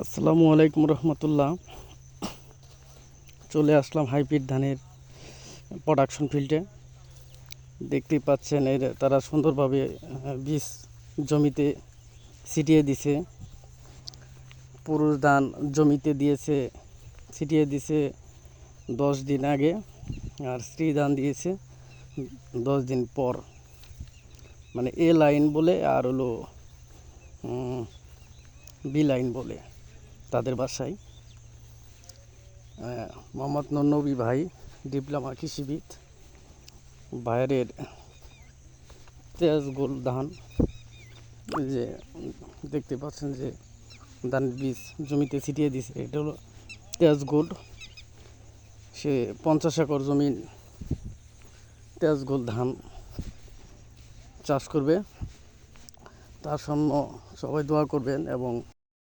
আসসালামু আলাইকুম রহমতুল্লাহ। চলে আসলাম হাইব্রিড ধানের প্রোডাকশন ফিল্ডে দেখতেই পাচ্ছেন, এর তারা সুন্দরভাবে বীজ জমিতে ছিটিয়ে দিছে। পুরুষ ধান জমিতে দিয়েছে, ছিটিয়ে দিছে দশ দিন আগে, আর স্ত্রী ধান দিয়েছে দশ দিন পর। মানে এ লাইন বলে আর হলো বি লাইন বলে। তাদের বাসায়। মোহাম্মদ নন্নবী ভাই, ডিপ্লোমা কৃষিবিদ, বাইরের তেজ গোল ধান যে দেখতে পাচ্ছেন যে ধানের বীজ জমিতে ছিটিয়ে দিছে। এটা হলো তেজ গোল্ড সে পঞ্চাশ একর জমিন তেজ গোল ধান চাষ করবে। তার জন্য সবাই দোয়া করবেন এবং